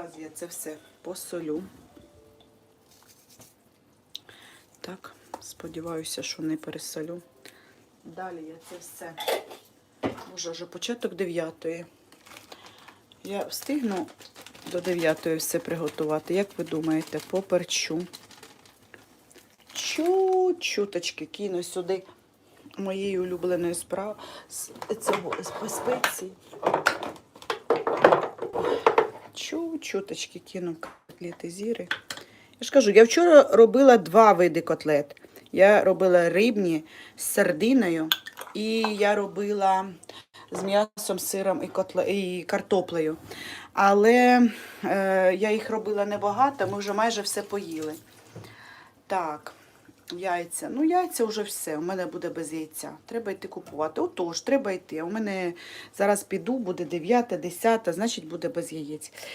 Зараз я це все посолю. Так, сподіваюся, що не пересолю. Далі я це все. Може, вже початок 9. Я встигну до 9 все приготувати. Як ви думаєте, поперчу. Чуть-чуточки кину сюди моєї улюбленої справи з цього з спеції. Чуть-чуточки кину котлети зіри. Я ж кажу, я вчора робила два види котлет. Я робила рибні з сардиною, і я робила з м'ясом, сиром і, котле... і картоплею. Але е, я їх робила небагато, ми вже майже все поїли. Так, яйця. Ну, яйця вже все. У мене буде без яйця. Треба йти купувати. Отож, треба йти. У мене зараз піду, буде 9, 10, значить буде без яєць.